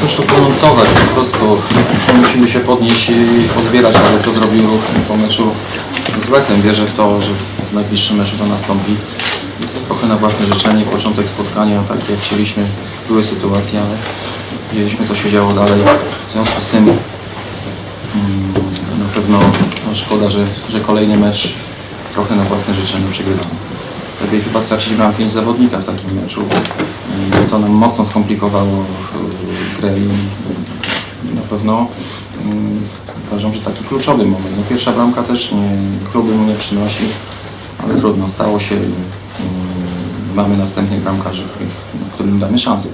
Coś tu komentować, po prostu musimy się podnieść i pozbierać, ale to zrobił ruch po meczu z Lechem. Wierzę w to, że w najbliższym meczu to nastąpi. Trochę na własne życzenie, początek spotkania, tak jak chcieliśmy, były sytuacje, ale wiedzieliśmy co się działo dalej. W związku z tym mm, na pewno no, szkoda, że, że kolejny mecz trochę na własne życzenie przegrywamy. Lepiej chyba stracić bramkę niż zawodnika w takim meczu. Bo to nam mocno skomplikowało i na pewno mm, uważam, że taki kluczowy moment. No, pierwsza bramka też nie, kluby mu nie przynosi, ale trudno, stało się. mm, Mamy następnych bramkarzy, którym damy szansę.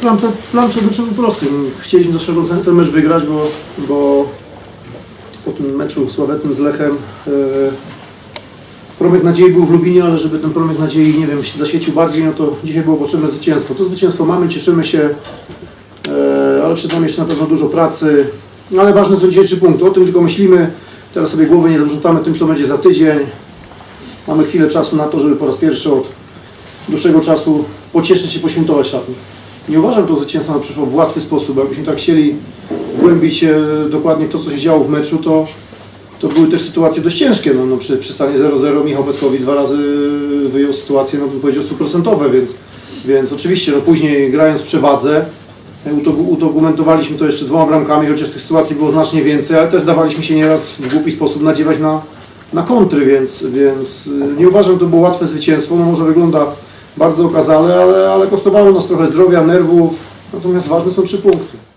Plan, ten, plan przed był prosty. Chcieliśmy do ten mecz wygrać, bo, bo po tym meczu sławetnym z Lechem e, promyk nadziei był w Lubinie, ale żeby ten promyk nadziei, nie wiem, się zaświecił bardziej, no to dzisiaj było potrzebne zwycięstwo. To zwycięstwo mamy, cieszymy się, ale przed nami jeszcze na pewno dużo pracy. No, ale ważne są dzisiaj trzy punkty. O tym tylko myślimy. Teraz sobie głowy nie zabrzucamy tym, co będzie za tydzień. Mamy chwilę czasu na to, żeby po raz pierwszy od dłuższego czasu pocieszyć się, poświętować szatni. Nie uważam to zwycięstwa na przyszło w łatwy sposób. Jakbyśmy tak chcieli wgłębić się dokładnie w to, co się działo w meczu, to, to były też sytuacje dość ciężkie. No, no przy, przy stanie 0-0 Michał Peckowi dwa razy wyjął sytuacje, no bym powiedział, stuprocentowe, więc, więc oczywiście no, później grając w przewadze udokumentowaliśmy to jeszcze dwoma bramkami, chociaż tych sytuacji było znacznie więcej, ale też dawaliśmy się nieraz w głupi sposób nadziewać na, na kontry, więc, więc y, nie uważam, że to było łatwe zwycięstwo. No może wygląda bardzo okazale, ale, ale kosztowało nas trochę zdrowia, nerwów, natomiast ważne są trzy punkty.